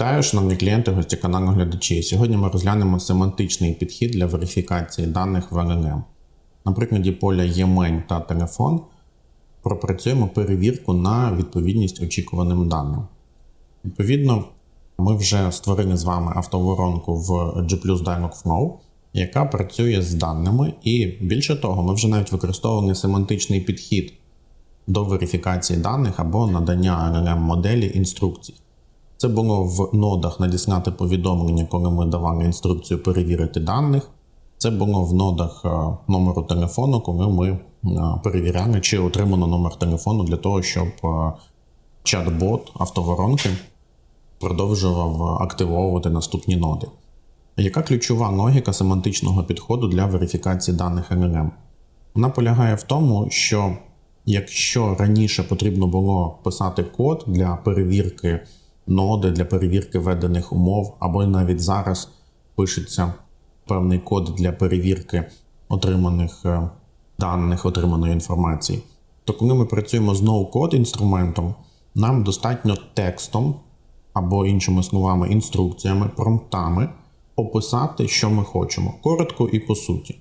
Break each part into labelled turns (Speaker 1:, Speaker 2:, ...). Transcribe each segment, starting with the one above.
Speaker 1: Вітаю, шановні клієнти, гості каналу глядачі. Сьогодні ми розглянемо семантичний підхід для верифікації даних в LLM. На прикладі поля e-mail та телефон пропрацюємо перевірку на відповідність очікуваним даним. Відповідно, ми вже створили з вами автоворонку в G Dialog Flow, яка працює з даними, і більше того, ми вже навіть використовували семантичний підхід до верифікації даних або надання LLM моделі інструкцій. Це було в нодах надіслати повідомлення, коли ми давали інструкцію перевірити даних. Це було в нодах е, номеру телефону, коли ми е, перевіряли, чи отримано номер телефону для того, щоб е, чат-бот автоворонки продовжував активовувати наступні ноди. Яка ключова логіка семантичного підходу для верифікації даних LLM? Вона полягає в тому, що якщо раніше потрібно було писати код для перевірки ноди, для перевірки введених умов, або навіть зараз пишеться певний код для перевірки отриманих е, даних, отриманої інформації, то коли ми працюємо з no-code інструментом, нам достатньо текстом або іншими словами, інструкціями, промптами описати, що ми хочемо, коротко і по суті.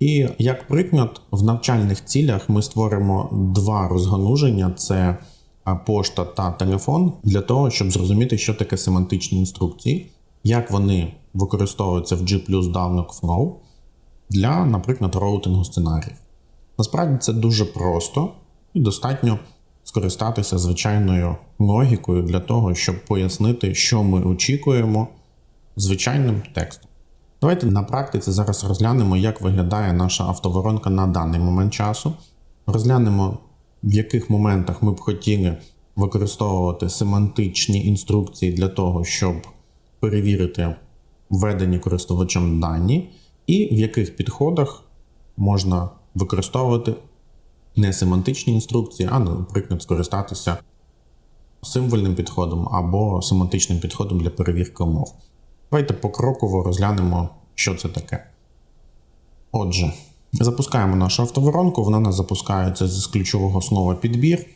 Speaker 1: І як приклад, в навчальних цілях ми створимо два розгалуження: це пошта та телефон, для того, щоб зрозуміти, що таке семантичні інструкції, як вони використовуються в G Dialog Flow для, наприклад, роутингу сценаріїв. Насправді це дуже просто і достатньо скористатися звичайною логікою для того, щоб пояснити, що ми очікуємо звичайним текстом. Давайте на практиці зараз розглянемо, як виглядає наша автоворонка на даний момент часу. Розглянемо, в яких моментах ми б хотіли використовувати семантичні інструкції для того, щоб перевірити введені користувачем дані, і в яких підходах можна використовувати не семантичні інструкції, а, наприклад, скористатися символьним підходом або семантичним підходом для перевірки умов. Давайте покроково розглянемо, що це таке. Отже, запускаємо нашу автоворонку, вона нас запускається з ключового слова підбір.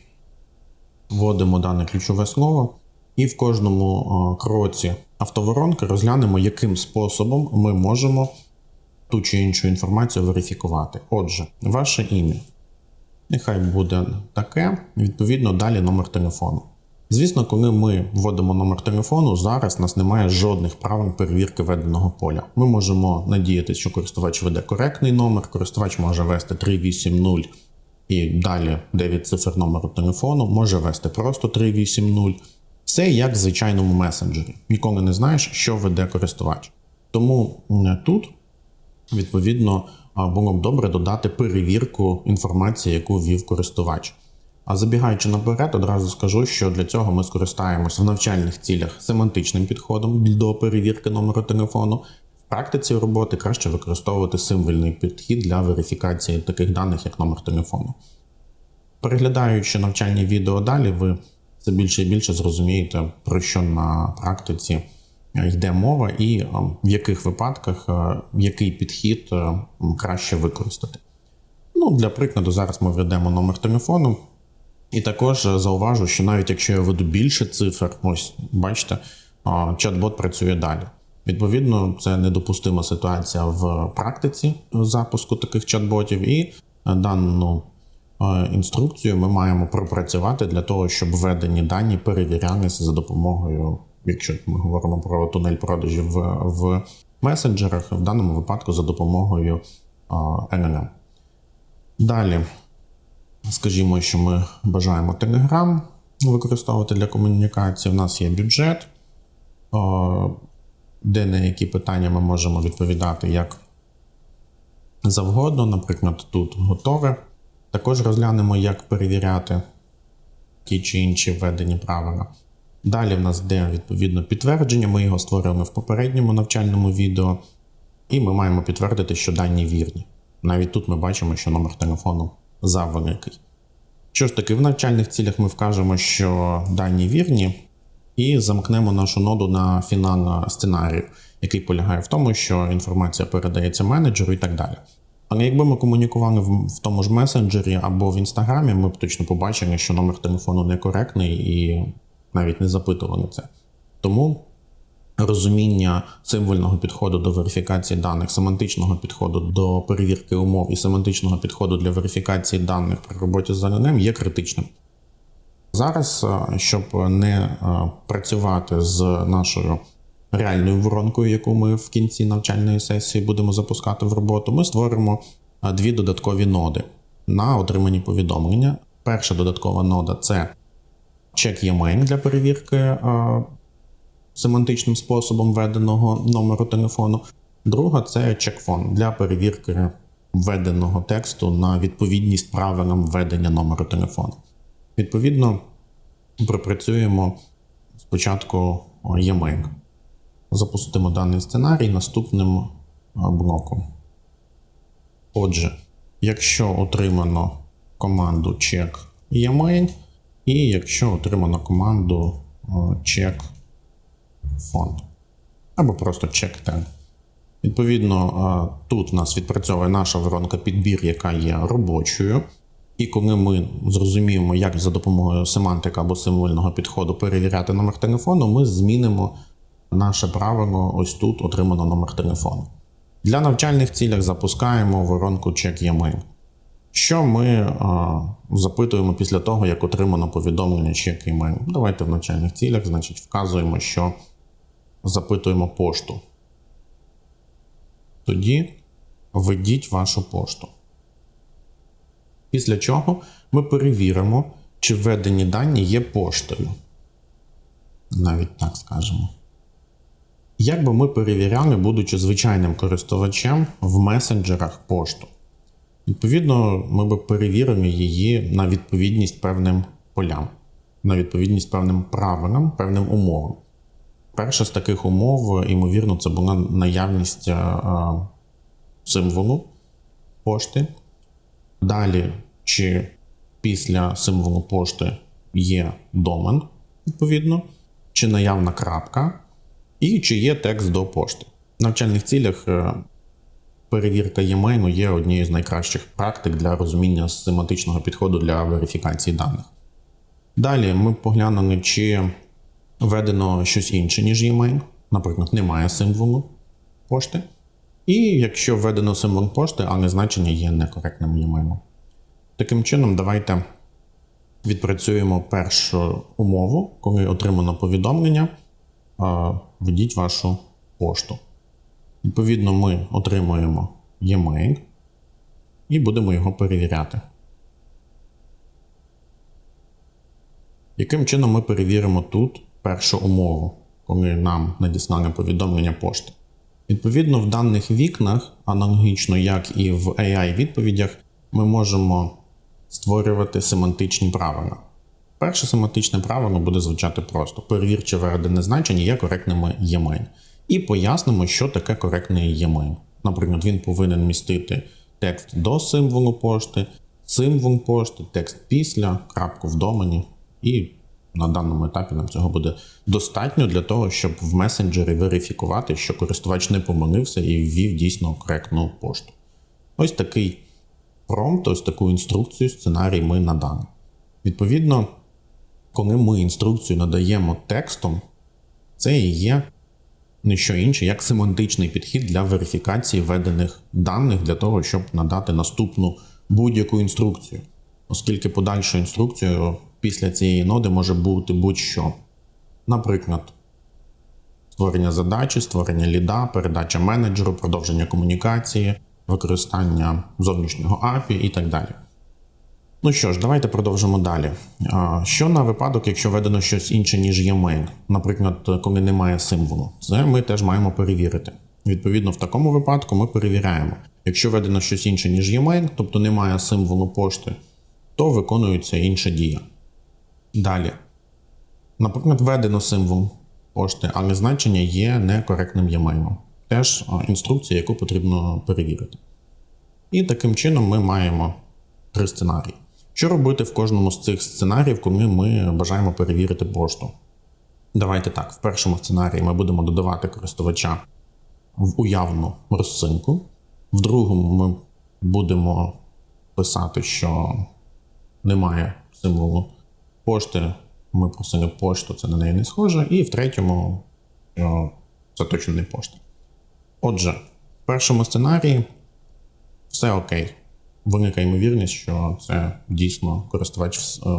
Speaker 1: Вводимо дане ключове слово, і в кожному кроці автоворонки розглянемо, яким способом ми можемо ту чи іншу інформацію верифікувати. Отже, ваше ім'я. Нехай буде таке, відповідно, далі номер телефону. Звісно, коли ми вводимо номер телефону, зараз у нас немає жодних правил перевірки введеного поля. Ми можемо надіятися, що користувач веде коректний номер, користувач може ввести 380 і далі 9 цифр номеру телефону, може ввести просто 380. Все як в звичайному месенджері. Ніколи не знаєш, що веде користувач. Тому тут, відповідно, було б добре додати перевірку інформації, яку ввів користувач. А забігаючи наперед, одразу скажу, що для цього ми скористаємося в навчальних цілях семантичним підходом до перевірки номеру телефону. В практиці роботи краще використовувати символьний підхід для верифікації таких даних, як номер телефону. Переглядаючи навчальні відео далі, ви все більше і більше зрозумієте, про що на практиці йде мова і в яких випадках який підхід краще використати. Ну, Для прикладу, зараз ми введемо номер телефону. І також зауважу, що навіть якщо я веду більше цифр, ось бачите, чат-бот працює далі. Відповідно, це недопустима ситуація в практиці запуску таких чат-ботів, і дану інструкцію ми маємо пропрацювати для того, щоб введені дані перевірялися за допомогою, якщо ми говоримо про тунель продажів в, в месенджерах, в даному випадку за допомогою LLM. Далі. Скажімо, що ми бажаємо Telegram використовувати для комунікації. У нас є бюджет, де на які питання ми можемо відповідати як завгодно. Наприклад, тут готове. Також розглянемо, як перевіряти ті чи інші введені правила. Далі в нас йде відповідно підтвердження, ми його створюємо в попередньому навчальному відео, і ми маємо підтвердити, що дані вірні. Навіть тут ми бачимо, що номер телефону завеликий. Що ж таки, в навчальних цілях ми вкажемо, що дані вірні, і замкнемо нашу ноду на фінал сценарію, який полягає в тому, що інформація передається менеджеру і так далі. Але якби ми комунікували в тому ж месенджері або в інстаграмі, ми б точно побачили, що номер телефону некоректний і навіть не запитували це. Тому розуміння символьного підходу до верифікації даних, семантичного підходу до перевірки умов і семантичного підходу для верифікації даних при роботі з LLM є критичним. Зараз, е, щоб не е, працювати з нашою реальною воронкою, яку ми в кінці навчальної сесії будемо запускати в роботу, ми створимо е, дві додаткові ноди на отримані повідомлення. Перша додаткова нода це чек e-mail для перевірки семантичним способом введеного номеру телефону. Друга це чекфон для перевірки введеного тексту на відповідність правилам введення номеру телефону. Відповідно, пропрацюємо спочатку e-mail. Запустимо даний сценарій наступним блоком. Отже, якщо отримано команду check e-mail, і якщо отримано команду check фонд. Або просто tag. Відповідно, тут нас відпрацьовує наша воронка підбір, яка є робочою. І коли ми зрозуміємо, як за допомогою семантика або символьного підходу перевіряти номер телефону, ми змінимо наше правило ось тут отримано номер телефону. Для навчальних цілях запускаємо воронку Check e Що ми а, запитуємо після того, як отримано повідомлення Check e Давайте в навчальних цілях, значить, вказуємо, що запитуємо пошту. Тоді введіть вашу пошту. Після чого ми перевіримо, чи введені дані є поштою. Навіть так скажемо. Як би ми перевіряли, будучи звичайним користувачем в месенджерах пошту? Відповідно, ми б перевірили її на відповідність певним полям, на відповідність певним правилам, певним умовам. Перша з таких умов, ймовірно, це була наявність символу пошти. Далі, чи після символу пошти є домен, відповідно, чи наявна крапка, і чи є текст до пошти. В навчальних цілях е, перевірка e-mail є однією з найкращих практик для розуміння семантичного підходу для верифікації даних. Далі ми поглянули, чи введено щось інше, ніж e-mail. Наприклад, немає символу пошти. І якщо введено символ пошти, але значення є некоректним e-mail. Таким чином, давайте відпрацюємо першу умову, коли отримано повідомлення. Введіть вашу пошту. Відповідно, ми отримуємо e-mail і будемо його перевіряти. Яким чином ми перевіримо тут першу умову, коли нам надіслане повідомлення пошти? Відповідно, в даних вікнах, аналогічно як і в AI-відповідях, ми можемо створювати семантичні правила. Перше семантичне правило буде звучати просто: перевір, чи значення є коректними e-mail. І пояснимо, що таке коректний e-mail. Наприклад, він повинен містити текст до символу пошти, символ пошти, текст після, крапку в домені і на даному етапі нам цього буде достатньо для того, щоб в месенджері верифікувати, що користувач не помилився і ввів дійсно коректну пошту. Ось такий промпт, ось таку інструкцію, сценарій ми надали. Відповідно, коли ми інструкцію надаємо текстом, це і є не що інше, як семантичний підхід для верифікації введених даних для того, щоб надати наступну будь-яку інструкцію, оскільки подальшу інструкцію після цієї ноди може бути будь-що. Наприклад, створення задачі, створення ліда, передача менеджеру, продовження комунікації, використання зовнішнього API і так далі. Ну що ж, давайте продовжимо далі. Що на випадок, якщо введено щось інше, ніж e-mail, наприклад, коли немає символу, це ми теж маємо перевірити. Відповідно, в такому випадку ми перевіряємо. Якщо введено щось інше, ніж e-mail, тобто немає символу пошти, то виконується інша дія. Далі. Наприклад, введено символ пошти, але значення є некоректним e-mail. Теж інструкція, яку потрібно перевірити. І таким чином ми маємо три сценарії. Що робити в кожному з цих сценаріїв, коли ми бажаємо перевірити пошту? Давайте так, в першому сценарії ми будемо додавати користувача в уявну розсинку. В другому ми будемо писати, що немає символу пошти. Ми просили пошту, це на неї не схоже. І в третьому, що це точно не пошта. Отже, в першому сценарії все окей. Велика ймовірність, що це дійсно користувач е,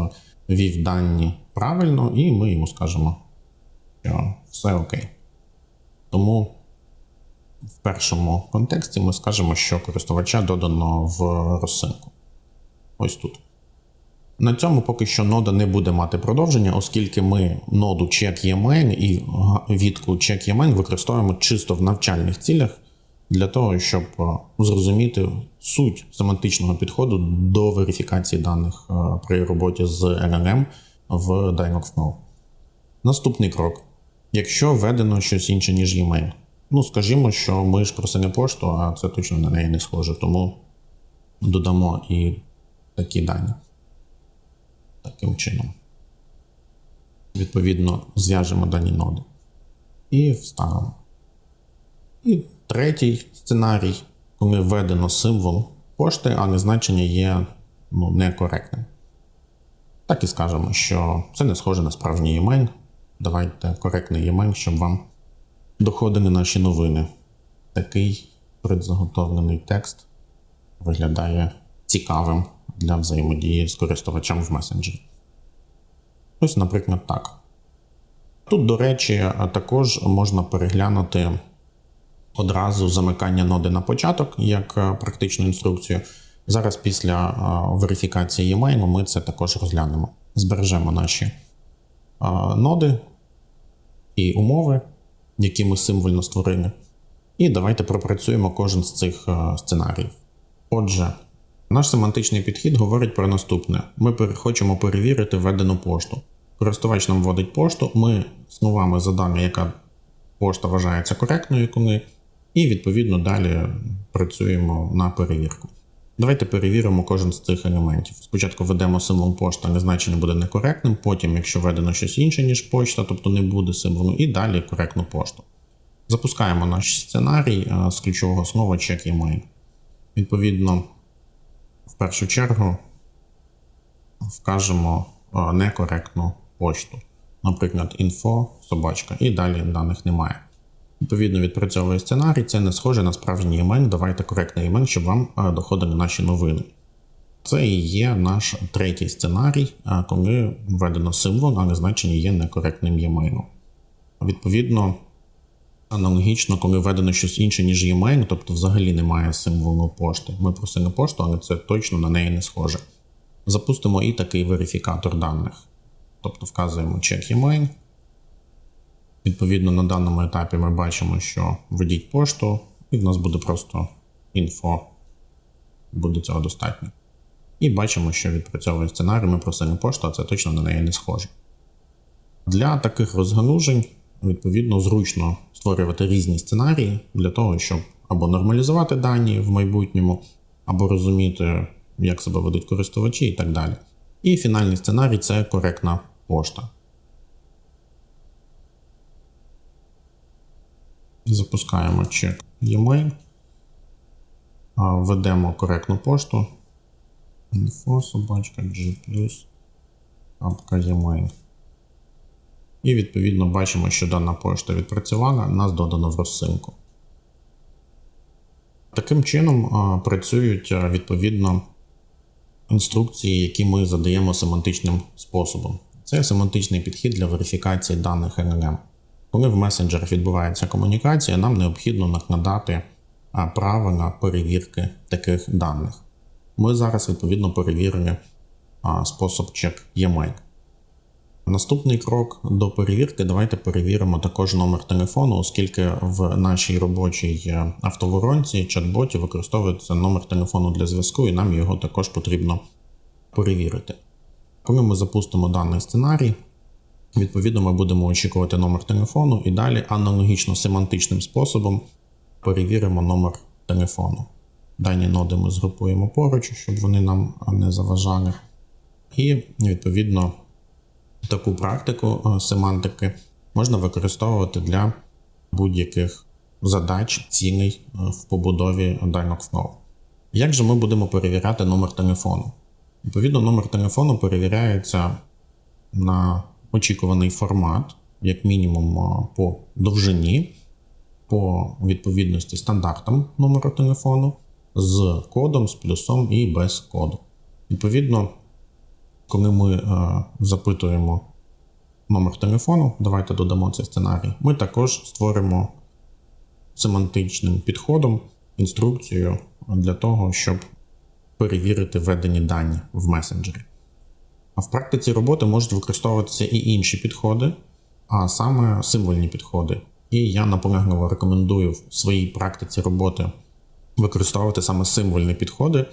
Speaker 1: ввів дані правильно, і ми йому скажемо, що все окей. Тому в першому контексті ми скажемо, що користувача додано в розсилку. Ось тут. На цьому поки що нода не буде мати продовження, оскільки ми ноду check і відку check використовуємо чисто в навчальних цілях для того, щоб е, зрозуміти суть семантичного підходу до верифікації даних е, при роботі з LLM в Dialogflow. Наступний крок. Якщо введено щось інше, ніж e-mail. Ну, скажімо, що ми ж просили пошту, а це точно на неї не схоже, тому додамо і такі дані. Таким чином. Відповідно, зв'яжемо дані ноди. І вставимо. І третій сценарій, коли введено символ пошти, а значення є ну, некоректним. Так і скажемо, що це не схоже на справжній e-mail. Давайте коректний e-mail, щоб вам доходили наші новини. Такий предзаготовлений текст виглядає цікавим для взаємодії з користувачем в месенджері. Ось, наприклад, так. Тут, до речі, також можна переглянути одразу замикання ноди на початок як практичну інструкцію. Зараз після верифікації e-mail ми це також розглянемо. Збережемо наші ноди і умови, які ми символьно створили. І давайте пропрацюємо кожен з цих сценаріїв. Отже, наш семантичний підхід говорить про наступне: ми хочемо перевірити введену пошту. Користувач нам вводить пошту, ми словами задамо, яка пошта вважається коректною, коли, і відповідно далі працюємо на перевірку. Давайте перевіримо кожен з цих елементів. Спочатку введемо символ пошта, але значення буде некоректним, потім, якщо введено щось інше, ніж почта, тобто не буде символу, і далі коректну пошту. Запускаємо наш сценарій з ключового слова check email. Відповідно, в першу чергу вкажемо некоректну почту. Наприклад, інфо, собачка, і далі даних немає. Відповідно, відпрацьовує сценарій, це не схоже на справжній імейл. Давайте коректний імейл, щоб вам доходили наші новини. Це і є наш третій сценарій, коли введено символ, а значення є некоректним e-mail. Відповідно, аналогічно, коли введено щось інше, ніж e-mail, тобто взагалі немає символу пошти. Ми просили пошту, але це точно на неї не схоже. Запустимо і такий верифікатор даних. Тобто вказуємо check e-mail. Відповідно, на даному етапі ми бачимо, що введіть пошту, і в нас буде просто інфо, буде цього достатньо. І бачимо, що відпрацьовує сценарій, ми просили пошту, а це точно на неї не схоже. Для таких розганужень, відповідно, зручно створювати різні сценарії для того, щоб або нормалізувати дані в майбутньому, або розуміти, як себе ведуть користувачі і так далі. І фінальний сценарій це коректна пошта. Запускаємо чек e-mail, введемо коректну пошту. Info, собачка, G+, e-mail. І відповідно бачимо, що дана пошта відпрацювала, нас додано в розсилку. Таким чином працюють відповідно інструкції, які ми задаємо семантичним способом. Це семантичний підхід для верифікації даних LLM. Коли в месенджерах відбувається комунікація, нам необхідно накладати правила перевірки таких даних. Ми зараз, відповідно, перевірили спосіб чек e-mail. Наступний крок до перевірки. Давайте перевіримо також номер телефону, оскільки в нашій робочій е, автоворонці чат-боті використовується номер телефону для зв'язку, і нам його також потрібно перевірити. Коли ми запустимо даний сценарій, відповідно ми будемо очікувати номер телефону і далі аналогічно семантичним способом перевіримо номер телефону. Дані ноди ми згрупуємо поруч, щоб вони нам не заважали. І відповідно. Таку практику е, семантики можна використовувати для будь-яких задач, цілей е, в побудові Dialogflow. Як же ми будемо перевіряти номер телефону? Відповідно, номер телефону перевіряється на очікуваний формат, як мінімум е, по довжині, по відповідності стандартам номеру телефону з кодом, з плюсом і без коду. Відповідно, коли ми е, запитуємо номер телефону, давайте додамо цей сценарій, ми також створимо семантичним підходом інструкцію для того, щоб перевірити введені дані в месенджері. А в практиці роботи можуть використовуватися і інші підходи, а саме символьні підходи. І я наполегливо рекомендую в своїй практиці роботи використовувати саме символьні підходи,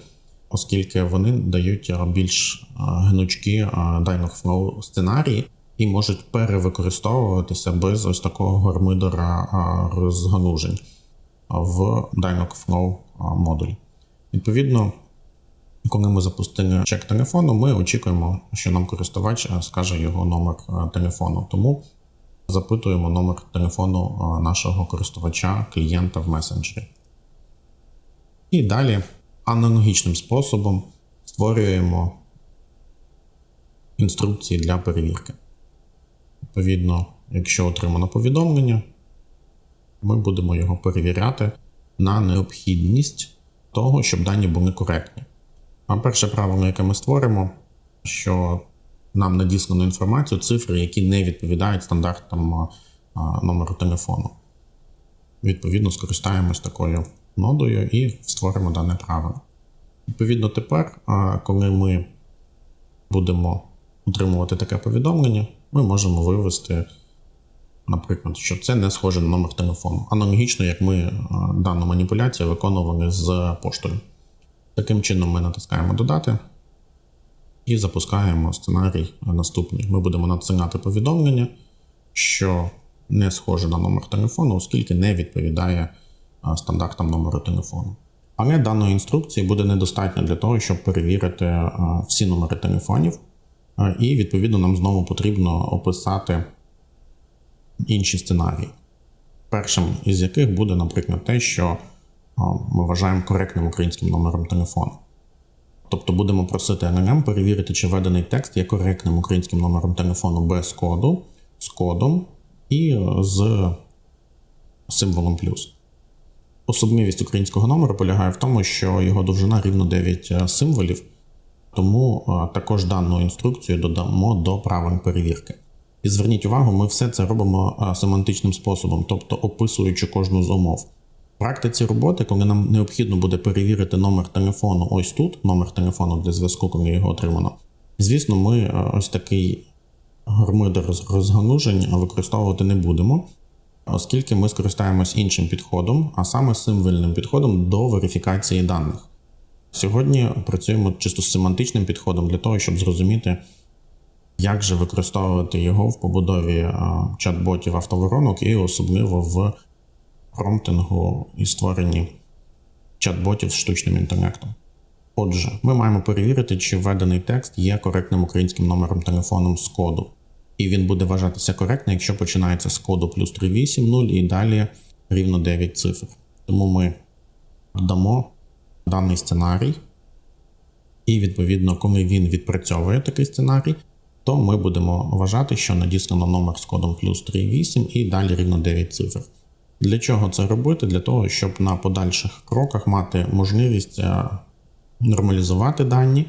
Speaker 1: оскільки вони дають більш гнучкі Dialogflow сценарії і можуть перевикористовуватися без ось такого гармидера розганужень в Dialogflow модулі. Відповідно, коли ми запустили чек телефону, ми очікуємо, що нам користувач скаже його номер телефону. Тому запитуємо номер телефону нашого користувача клієнта в месенджері. І далі аналогічним способом створюємо інструкції для перевірки. Відповідно, якщо отримано повідомлення, ми будемо його перевіряти на необхідність того, щоб дані були коректні. А перше правило, яке ми створимо, що нам надіслано інформацію, цифри, які не відповідають стандартам номеру телефону. Відповідно, скористаємось такою нодою і створимо дане правило. Відповідно, тепер, коли ми будемо отримувати таке повідомлення, ми можемо вивести, наприклад, що це не схоже на номер телефону. Аналогічно, як ми дану маніпуляцію виконували з поштою. Таким чином, ми натискаємо Додати і запускаємо сценарій наступний. Ми будемо надсилати повідомлення, що не схоже на номер телефону, оскільки не відповідає стандартам номеру телефону. Але даної інструкції буде недостатньо для того, щоб перевірити всі номери телефонів, і, відповідно, нам знову потрібно описати інші сценарії. Першим із яких буде, наприклад, те, що ми вважаємо коректним українським номером телефону. Тобто будемо просити LLM перевірити, чи введений текст є коректним українським номером телефону без коду, з кодом і з символом плюс. Особливість українського номеру полягає в тому, що його довжина рівно 9 е, символів, тому е, також дану інструкцію додамо до правил перевірки. І зверніть увагу, ми все це робимо е, семантичним способом, тобто описуючи кожну з умов. В практиці роботи, коли нам необхідно буде перевірити номер телефону, ось тут, номер телефону для зв'язку, коли його отримано. Звісно, ми ось такий гармидер розганужень використовувати не будемо оскільки ми скористаємось іншим підходом, а саме символьним підходом до верифікації даних. Сьогодні працюємо чисто з семантичним підходом для того, щоб зрозуміти, як же використовувати його в побудові чат-ботів автоворонок і особливо в промптингу і створенні чат-ботів з штучним інтелектом. Отже, ми маємо перевірити, чи введений текст є коректним українським номером телефону з коду і він буде вважатися коректно, якщо починається з коду плюс 380 і далі рівно 9 цифр. Тому ми дамо даний сценарій, і, відповідно, коли він відпрацьовує такий сценарій, то ми будемо вважати, що надіслано номер з кодом плюс 38 і далі рівно 9 цифр. Для чого це робити? Для того, щоб на подальших кроках мати можливість е, нормалізувати дані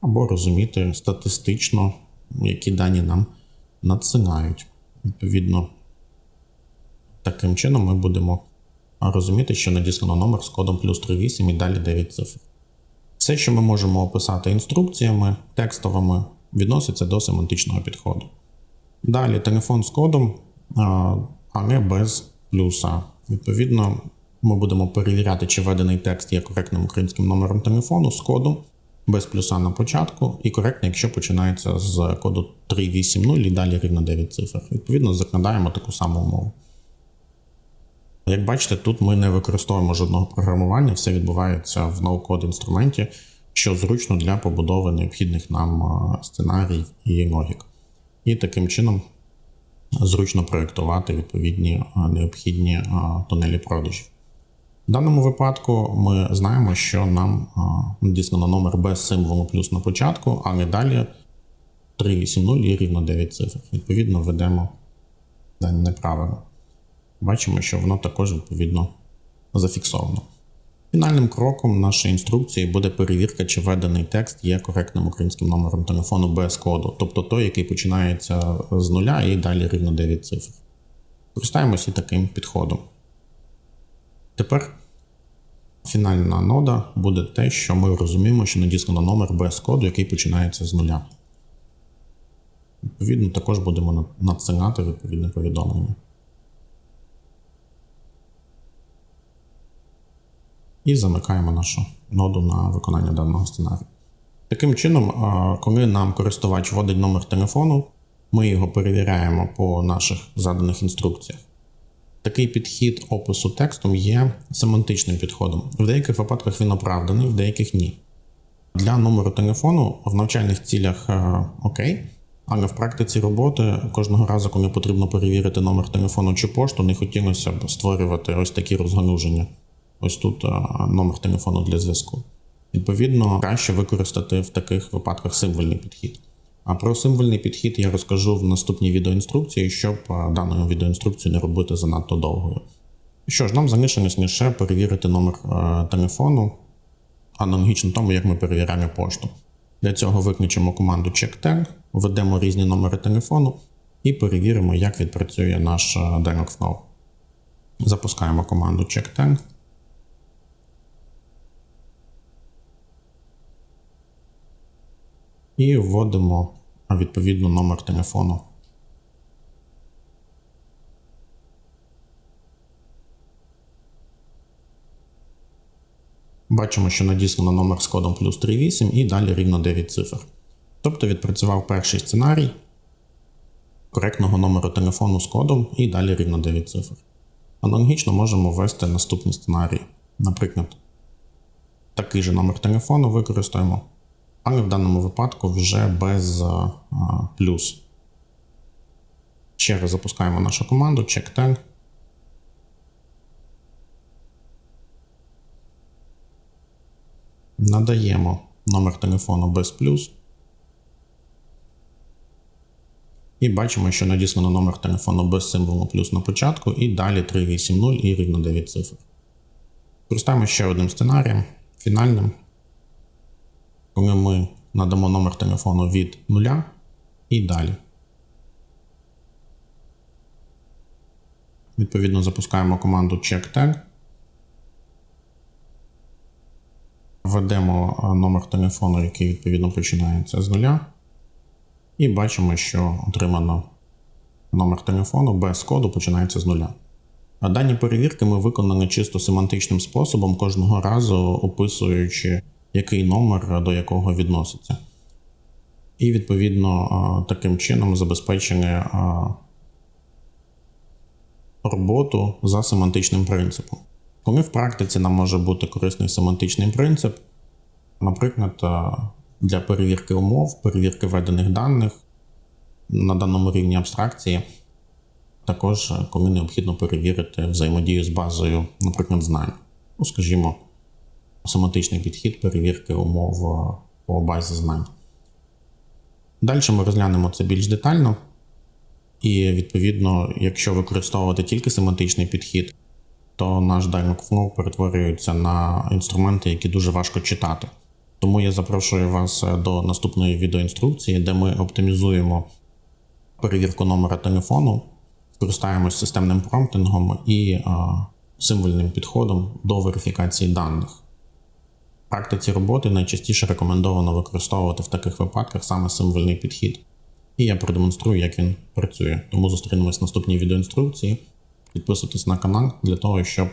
Speaker 1: або розуміти статистично, які дані нам надсилають. Відповідно, таким чином ми будемо розуміти, що надіслано номер з кодом плюс 38 і далі 9 цифр. Все, що ми можемо описати інструкціями текстовими, відноситься до семантичного підходу. Далі телефон з кодом, але без плюса. Відповідно, ми будемо перевіряти, чи введений текст є коректним українським номером телефону з кодом без плюса на початку, і коректно, якщо починається з коду 3.8.0 і далі рівно 9 цифр. Відповідно, закладаємо таку саму умову. Як бачите, тут ми не використовуємо жодного програмування, все відбувається в ноу-код інструменті, що зручно для побудови необхідних нам сценарій і логік. І таким чином зручно проєктувати відповідні необхідні тунелі продажів. В даному випадку ми знаємо, що нам надіслано номер без символу плюс на початку, а не далі 380 і рівно 9 цифр. Відповідно, введемо дане правило. бачимо, що воно також відповідно зафіксовано. Фінальним кроком нашої інструкції буде перевірка, чи введений текст є коректним українським номером телефону без коду, тобто той, який починається з нуля і далі рівно 9 цифр. Користаємося таким підходом. Тепер фінальна нода буде те, що ми розуміємо, що надіслано номер без коду, який починається з нуля. Відповідно, також будемо надсилати відповідне повідомлення. І замикаємо нашу ноду на виконання даного сценарію. Таким чином, коли нам користувач вводить номер телефону, ми його перевіряємо по наших заданих інструкціях. Такий підхід опису текстом є семантичним підходом. В деяких випадках він оправданий, в деяких ні. Для номеру телефону в навчальних цілях е, окей, але в практиці роботи кожного разу, коли потрібно перевірити номер телефону чи пошту, не хотілося б створювати ось такі розгалуження. Ось тут е, номер телефону для зв'язку. Відповідно, краще використати в таких випадках символьний підхід. А про символьний підхід я розкажу в наступній відеоінструкції, щоб дану відеоінструкцію не робити занадто довгою. Що ж, нам залишилось лише перевірити номер телефону, аналогічно тому, як ми перевіряємо пошту. Для цього виключимо команду CheckTag, введемо різні номери телефону і перевіримо, як відпрацює наш Dialogflow. Запускаємо команду CheckTag. І вводимо відповідно номер телефону. Бачимо, що надіслано номер з кодом плюс 38 і далі рівно 9 цифр. Тобто відпрацював перший сценарій коректного номеру телефону з кодом і далі рівно 9 цифр. Аналогічно можемо ввести наступний сценарій. Наприклад, такий же номер телефону використаємо але в даному випадку вже без а, плюс. Ще раз запускаємо нашу команду check Надаємо номер телефону без плюс. І бачимо, що надіслано номер телефону без символу плюс на початку, і далі 380 і рівно 9 цифр. Користаємо ще одним сценарієм фінальним коли ми надамо номер телефону від нуля і далі. Відповідно, запускаємо команду CheckTag. Введемо номер телефону, який відповідно починається з нуля. І бачимо, що отримано номер телефону без коду починається з нуля. А дані перевірки ми виконали чисто семантичним способом, кожного разу описуючи який номер до якого відноситься. І, відповідно, таким чином забезпечені роботу за семантичним принципом. Коли в практиці нам може бути корисний семантичний принцип, наприклад, для перевірки умов, перевірки введених даних на даному рівні абстракції, також коли необхідно перевірити взаємодію з базою, наприклад, знань. Ну, скажімо, семантичний підхід перевірки умов е, по базі знань. Далі ми розглянемо це більш детально. І, відповідно, якщо використовувати тільки семантичний підхід, то наш Dialogflow перетворюється на інструменти, які дуже важко читати. Тому я запрошую вас е, до наступної відеоінструкції, де ми оптимізуємо перевірку номера телефону, скористаємось системним промптингом і а, е, символьним підходом до верифікації даних практиці роботи найчастіше рекомендовано використовувати в таких випадках саме символьний підхід. І я продемонструю, як він працює. Тому зустрінемось в наступній відеоінструкції. Підписуйтесь на канал для того, щоб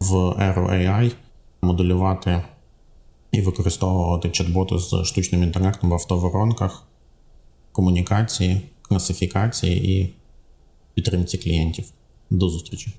Speaker 1: в Aero AI моделювати і використовувати чат-боти з штучним інтелектом в автоворонках, комунікації, класифікації і підтримці клієнтів. До зустрічі!